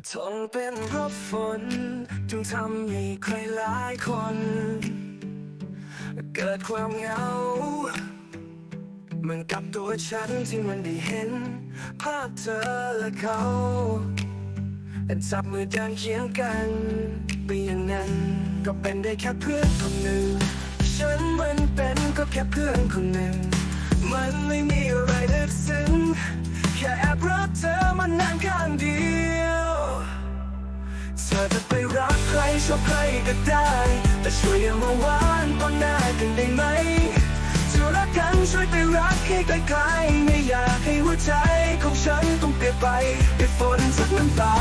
ทนเป็นเพราะฝนจึงทำให้ใครหลายคน เกิดความเหงาเหมือนกับตัวฉันที่มันได้เห็น ภาพเธอและเขาจับมือเดินเคียงกันไปอย่างนั้น ก็เป็นได้แค่เพื่อนคนหนึ่ง ฉันมันเป็นก็แค่เพื่อนคนหนึ่ง มันไม่มีอะไรลึกซึ้งแค่แอบรักเธอมานานข้างดี อจะไปรักใครชอบใครก็ได้ แต่ช่วยอย่ามาหวานตอนหน้ากันได้ไหมจะรักกันช่วยไปรักให้ไกลๆไม่อยากให้หัวใจของฉันต้องเปลี่ยนไปด้วยฝนสักน้ำตา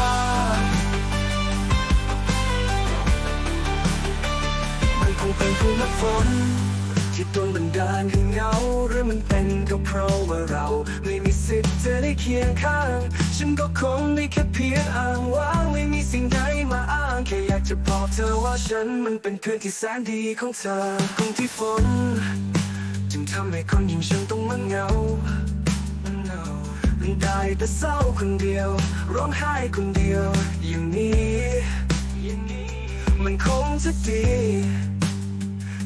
มันคงเป็นผู้นักฝนที่โดนบันดาลให้เหงาหรือมันเป็นก็เพราะว่าเรา ไม่มีสิทธิ์จะได้เคียงข้าง ฉันก็คงได้แค่เพียงอ้างว้างไม่มีสิ่งใดมาอ้างแค่อยากจะบอกเธอว่าฉันมันเป็นเพื่อนที่แสนดีของเธอคงที่ฝนจึงทำให้คนอย่างฉันต้องมาเหงาเหงาได้แต่เศร้าคนเดียว ร้องไห้คนเดียวอย่างนี้ย่างนี้ มันคงจะดี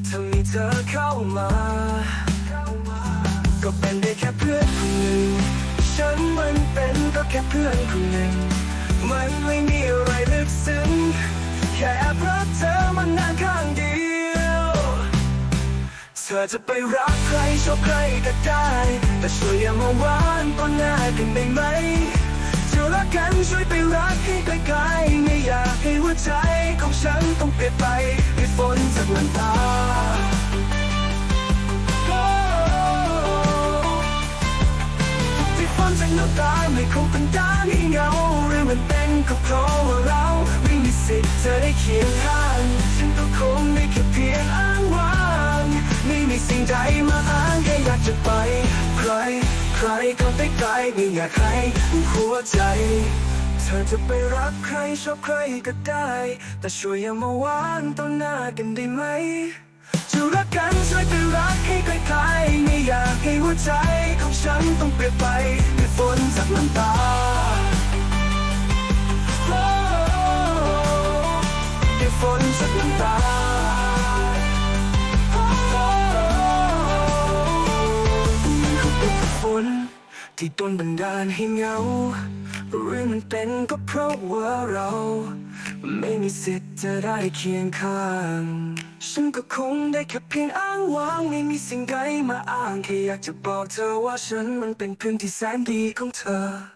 ถ้ามีเธอเข้ามา ก็เป็นได้แค่เพื่อนคนหนึ่งฉัน ค่เพื่อนคนหนึ่ง มันไม่มีอะไรลึกซึ้ง แค่แอบรักเธอมานานข้างเดียว เธอจะไปรักใครชอบใครก็ได้ แต่ช่วยอย่ามาหวานตอนหน้ากันได้ไหมจะรักกันช่วยไปรักให้ไกลๆไม่อยากให้หัวใจของฉันต้องเปลี่ยนไปด้วยฝนจากน้ำตา ก็เพราะว่าเราไม่มีสิทธิ์จะได้เคียงข้างฉันก็คงได้แค่เพียงอ้างว้างไม่มีสิ่งใดมาอ้างแค่อยากจะไป ใคร ใครก็ได้ไกลไม่อยากให้หัวใจเธอจะไปรักใครชอบใครก็ได้ แต่ช่วยอย่ามาวานต่อหน้ากันได้ไหม จะรักกันช่วยไปรักให้ไกลๆไม่อยากให้หัวใจของฉันต้องเปลี่ยนไปด้วยฝนจากน้ำตา ที่ต้นบันดาลให้เหงา เรื่องมันเป็นก็เพราะว่าเรา ไม่มีสิทธิ์จะได้เคียงข้าง ฉันก็คงได้แค่เพียงอ้างว้าง ไม่มีสิ่งใดมาอ้างแค่อยากจะบอกเธอว่าฉันมันเป็นเพื่อนที่แสนดีของเธอ